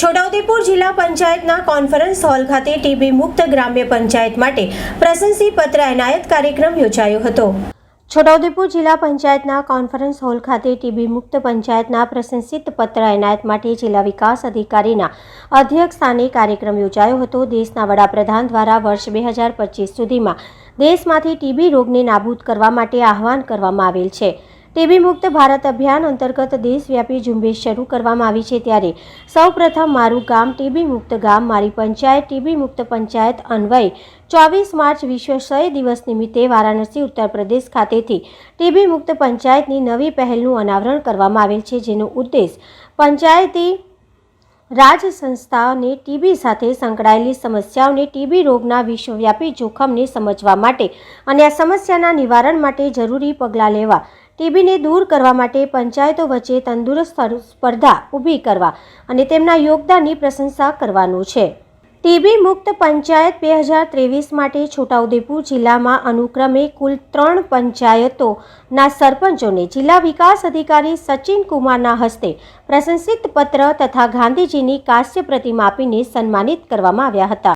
છોટાઉદેપુર જિલ્લા પંચાયતના conference hall ખાતે ટીબી મુક્ત ગ્રામ્ય પંચાયત માટે પ્રશંસી પત્ર એનાયત કાર્યક્રમ યોજાયો હતો. છોટાઉદેપુર જિલ્લા પંચાયતના કોન્ફરન્સ હોલ ખાતે ટીબી મુક્ત પંચાયતના પ્રશંસિત પત્ર એનાયત માટે જિલ્લા વિકાસ અધિકારીના અધ્યક્ષ સ્થાને કાર્યક્રમ યોજાયો હતો. દેશના વડાપ્રધાન દ્વારા વર્ષ બે હજાર પચીસ સુધીમાં દેશમાંથી ટીબી રોગને નાબૂદ કરવા માટે આહવાન કરવામાં આવેલ છે. ટીબી મુક્ત ભારત અભિયાન અંતર્ગત દેશવ્યાપી ઝુંબેશ શરૂ કરવામાં આવી છે ત્યારે સૌપ્રથમ મારું ગામ ટીબી મુક્ત ગામ, મારી પંચાયત ટીબી મુક્ત પંચાયત અન્વય ચોવીસ માર્ચ વિશ્વ ક્ષય દિવસ નિમિત્તે વારાણસી, ઉત્તર પ્રદેશ ખાતેથી ટીબી મુક્ત પંચાયતની નવી પહેલનું અનાવરણ કરવામાં આવેલ છે, જેનો ઉદ્દેશ પંચાયતી રાજ સંસ્થાઓને ટીબી સાથે સંકળાયેલી સમસ્યાઓને ટીબી રોગના વિશ્વવ્યાપી જોખમને સમજવા માટે અને આ સમસ્યાના નિવારણ માટે જરૂરી પગલાં લેવા ટીબીને દૂર કરવા માટે પંચાયતો વચ્ચે તંદુરસ્ત સ્પર્ધા ઊભી કરવા અને તેમના યોગદાનની પ્રશંસા કરવાનું છે. ટીબી મુક્ત પંચાયત બે હજાર ત્રેવીસ માટે છોટાઉદેપુર જિલ્લામાં અનુક્રમે કુલ ત્રણ પંચાયતોના સરપંચોને જિલ્લા વિકાસ અધિકારી સચિન કુમારના હસ્તે પ્રશંસિત પત્ર તથા ગાંધીજીની કાસ્ય પ્રતિમા આપીને સન્માનિત કરવામાં આવ્યા હતા.